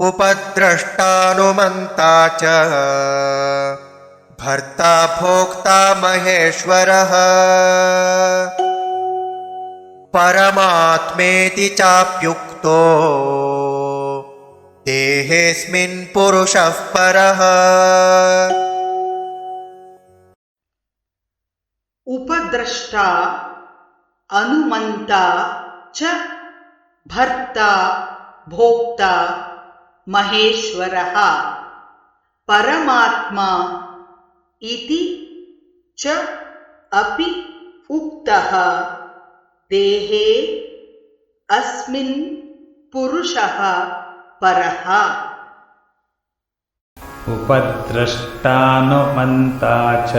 उपद्रष्टानुमन्ता च। भर्ता भोक्ता महेश्वरः। परमात्मेति चाप्युक्तो। देहेऽस्मिन् पुरुषः परः। उपद्रष्टा, अनुमन्ता च, भर्ता, भोक्ता महेश्वरः। परमात्मा इति च अपि उक्तः। देहे अस्मिन् पुरुषः परः। उपद्रष्टानुमन्ता च।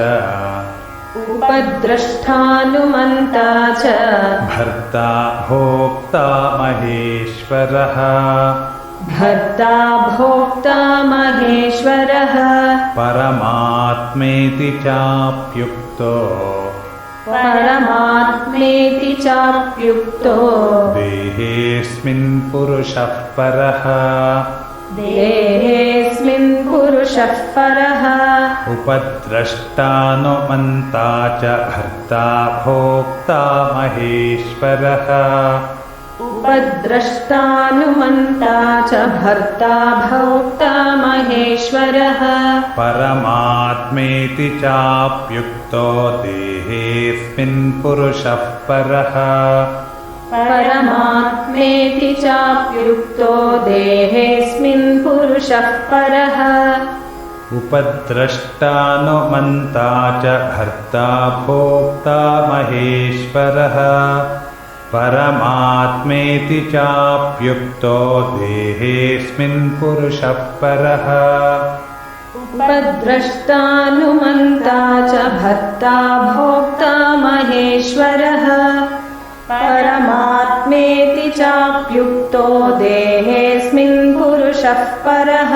उपद्रष्टानुमन्ता च। भर्ता भोक्ता महेश्वरः भर्ता भोक्ता महेश्वरः। परमात्मेति चाप्युक्तो। परमात्मेति चाप्युक्तो। देहेऽस्मिन् पुरुषः परः। देहेऽस्मिन् पुरुषः परः। उपद्रष्टानुमन्ता च भर्ता भोक्ता महेश्वरः उपद्रष्टानुमन्ता च भर्ता भोक्ता महेश्वरः। परमात्मेति चाप्युक्तो देहेऽस्मिन् पुरुषः परः। परमात्मेति चाप्युक्तो देहेऽस्मिन् पुरुषः परः। उपद्रष्टानुमन्ता च भर्ता भोक्ता महेश्वरः परमात्मेति चाप्युक्तो देहेऽस्मिन् पुरुषः परः। उपद्रष्टानुमन्ता च भर्ता भोक्ता महेश्वरः। परमात्मेति चाप्युक्तो देहेऽस्मिन् पुरुषः परः